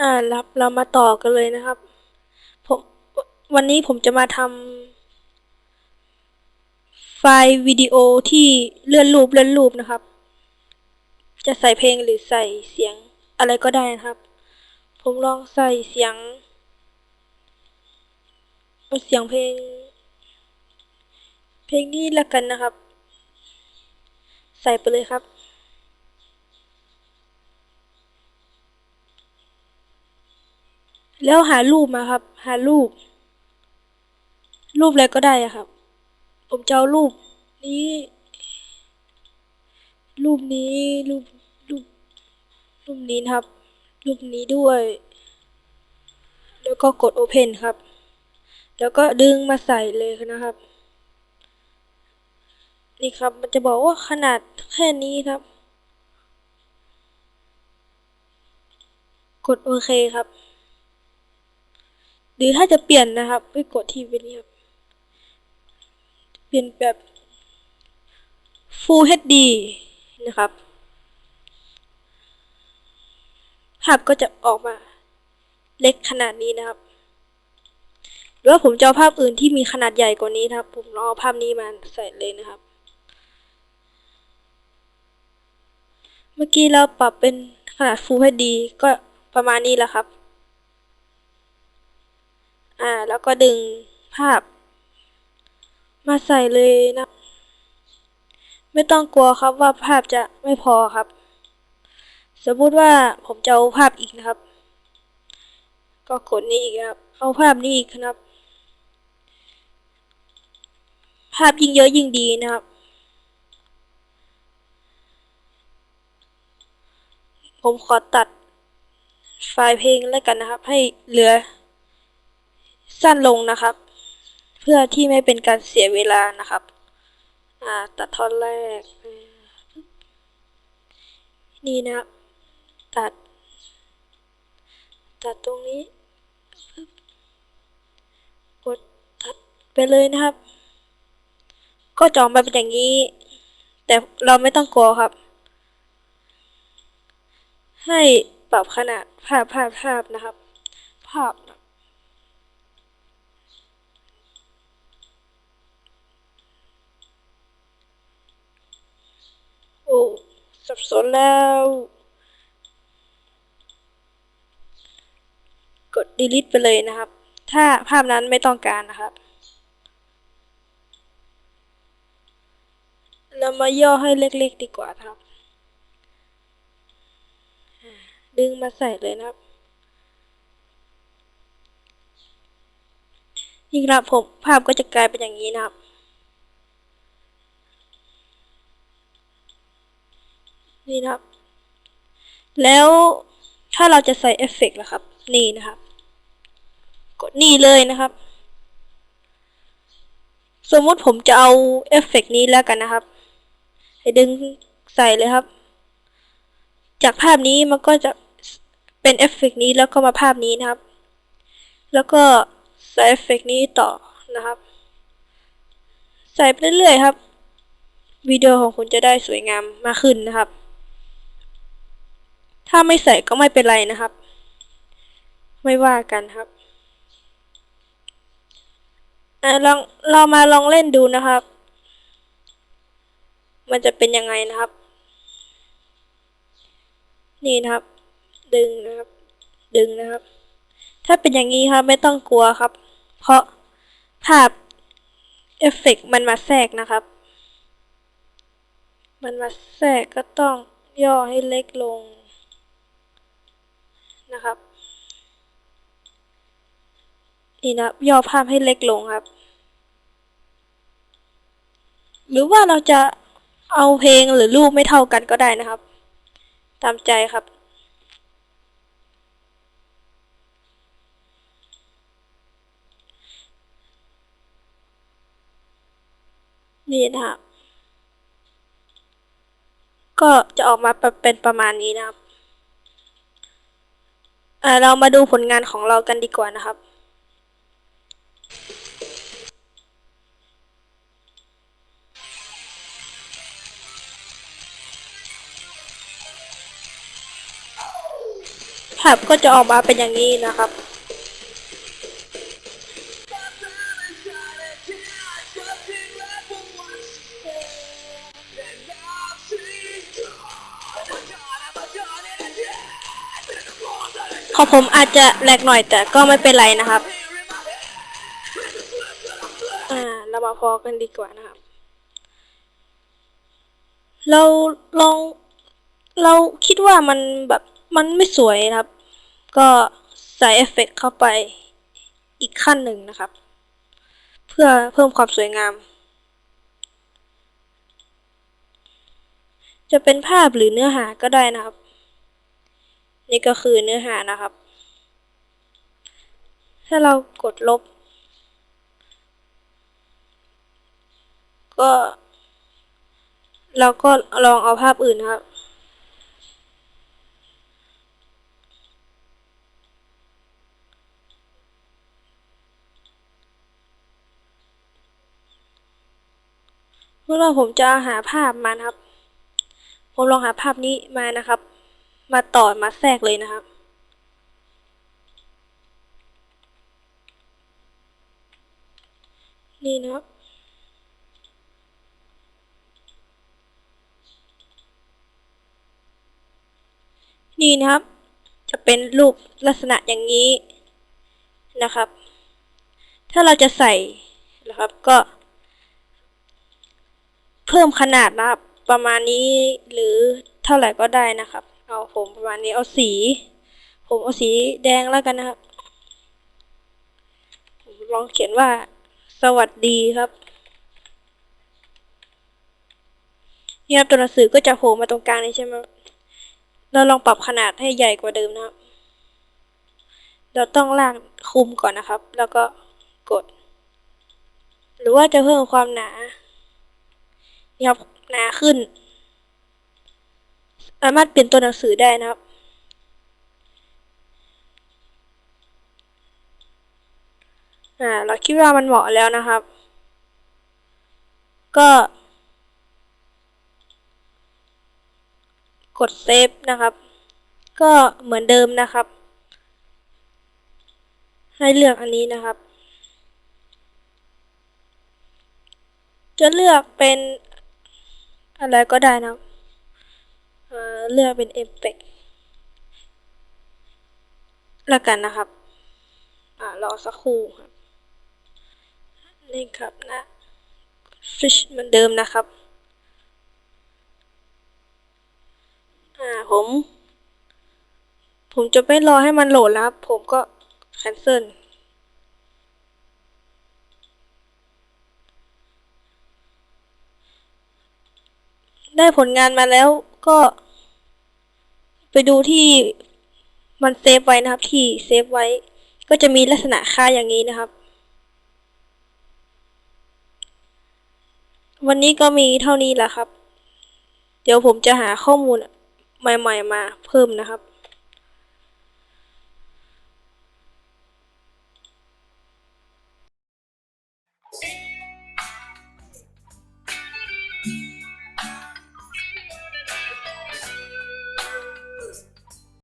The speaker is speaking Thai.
อ่ารับเรามาต่อกันเลยนะครับผมวันนี้ผมจะมาทำไฟล์วิดีโอที่เลื่อนรูปเลื่อนรูปนะครับ จะใส่เพลงหรือใส่เสียงอะไรก็ได้นะครับ ผมลองใส่เสียงเอาเสียงเพลง เพลงนี้แล้วกันนะครับ ใส่ไปเลยครับ แล้วหารูปมาครับ หารูป รูปอะไรก็ได้ครับ ผมจะเอารูปนี้ รูปนี้รูปรูปรูปนี้นะครับ รูปนี้ด้วย แล้วก็กด Open ครับ แล้วก็ดึงมาใส่เลยนะครับ นี่ครับมันจะบอกว่าขนาดแค่นี้ครับ กดโอเคครับ หรือถ้าจะเปลี่ยนนะครับไปกดที่วิดีโอเปลี่ยนแบบ Full HD นะครับ ภาพก็จะออกมาเล็กขนาดนี้นะครับ หรือว่าผมจะเอาภาพอื่นที่มีขนาดใหญ่กว่านี้นะครับ ผมลองเอาภาพนี้มาใส่เลยนะครับ เมื่อกี้เราปรับเป็นขนาด Full HD ก็ประมาณนี้แหละครับ อ่า แล้วก็ดึงภาพ มาใส่เลยนะ ไม่ต้องกลัวครับว่าภาพจะไม่พอครับ สมมุติว่าผมจะเอาภาพอีกนะครับ ก็กดนี้อีกครับ เอาภาพนี้อีกครับ ภาพยิ่งเยอะยิ่งดีนะครับผมขอตัดไฟล์เพลงแล้วกันนะครับ ให้เหลือ สั้นลงนะครับ เพื่อที่ไม่เป็นการเสียเวลานะครับ อ่าตัดท่อนแรก นี่นะตัด ตัดตรงนี้กดตัดไปเลยนะครับ ก็จออกมาเป็นอย่างนี้ แต่เราไม่ต้องกลัวครับ ให้ปรับขนาดภาพภาพภาพนะครับ ภาพนะโอ้ สับสนแล้ว กด delete ไปเลยนะครับ ถ้าภาพนั้นไม่ต้องการนะครับ เรามาย่อให้เล็กๆดีกว่าครับ ดึงมาใส่เลยนะครับนี่ครับผมภาพก็จะกลายเป็นอย่างนี้นะครับ นี่นะครับ แล้วถ้าเราจะใส่เอฟเฟกต์ล่ะครับ นี่นะครับ กดนี่เลยนะครับ สมมุติผมจะเอาเอฟเฟกต์นี้แล้วกันนะครับ ให้ดึงใส่เลยครับ จากภาพนี้มันก็จะเป็นเอฟเฟกต์นี้แล้วก็มาภาพนี้นะครับ แล้วก็ใส่เอฟเฟกต์นี้ต่อนะครับ ใส่ไปเรื่อยๆครับวิดีโอของคุณจะได้สวยงามมากขึ้นนะครับ ถ้าไม่ใส่ก็ไม่เป็นไรนะครับ ไม่ว่ากันครับอลองเรามาลองเล่นดูนะครับ มันจะเป็นยังไงนะครับ นี่นะครับ ดึงนะครับ ดึงนะครับ ถ้าเป็นอย่างนี้ครับไม่ต้องกลัวครับ เพราะภาพเอฟเฟกมันมาแทรกนะครับ มันมาแทรกก็ต้องย่อให้เล็กลง นะครับ นี่นะย่อภาพให้เล็กลงครับ หรือว่าเราจะเอาเพลงหรือรูปไม่เท่ากันก็ได้นะครับ ตามใจครับนี่นะครับ ก็จะออกมาเป็นประมาณนี้นะครับ เรามาดูผลงานของเรากันดีกว่านะครับ ภาพก็จะออกมาเป็นอย่างนี้นะครับ ขอผมอาจจะแหลกหน่อยแต่ก็ไม่เป็นไรนะครับ อ่า เรามาพอกันดีกว่านะครับ เราลอง เราคิดว่ามันแบบมันไม่สวยนะครับ ก็ใส่เอฟเฟกเข้าไปอีกขั้นหนึ่งนะครับ เพื่อเพิ่มความสวยงาม จะเป็นภาพหรือเนื้อหาก็ได้นะครับ นี่ก็คือเนื้อหานะครับ ถ้าเรากดลบ ก็เราก็ลองเอาภาพอื่นนะครับ เมื่อผมจะหาภาพมานะครับ ผมลองหาภาพนี้มานะครับ มาต่อมาแทรกเลยนะครับนี่นะนี่นะครับ จะเป็นรูปลักษณะอย่างนี้นะครับ ถ้าเราจะใส่นะครับก็ เพิ่มขนาดนะครับ ประมาณนี้หรือเท่าไหร่ก็ได้นะครับ เอาผมประมาณนี้เอาสี ผมเอาสีแดงแล้วกันนะครับผมลองเขียนว่า สวัสดีครับนี่ครับตัวหนังสือก็จะโผล่มาตรงกลางนี้ใช่ไหมเราลองปรับขนาดให้ใหญ่กว่าเดิมนะครับ เราต้องลากคุมก่อนนะครับ แล้วก็กด หรือว่าจะเพิ่มความหนานี่ครับหนาขึ้น สามารถเปลี่ยนตัวหนังสือได้นะครับ อ่า เราคิดว่ามันเหมาะแล้วนะครับ ก็ กดเซฟนะครับ ก็เหมือนเดิมนะครับ ให้เลือกอันนี้นะครับ จะเลือกเป็นอะไรก็ได้นะครับ เอ่อเลือกเป็นเอฟเฟกแล้วกันนะครับ อ่ารอสักครู่ครับ นี่ครับนะฟิชเหมือนเดิมนะครับ อ่าผม ผมจะไม่รอให้มันโหลดแล้วครับ ผมก็ cancel ได้ผลงานมาแล้วก็ ไปดูที่มันเซฟไว้นะครับ ที่เซฟไว้ ก็จะมีลักษณะค่าอย่างนี้นะครับ วันนี้ก็มีเท่านี้แหละครับ เดี๋ยวผมจะหาข้อมูลใหม่ ๆ มาเพิ่มนะครับ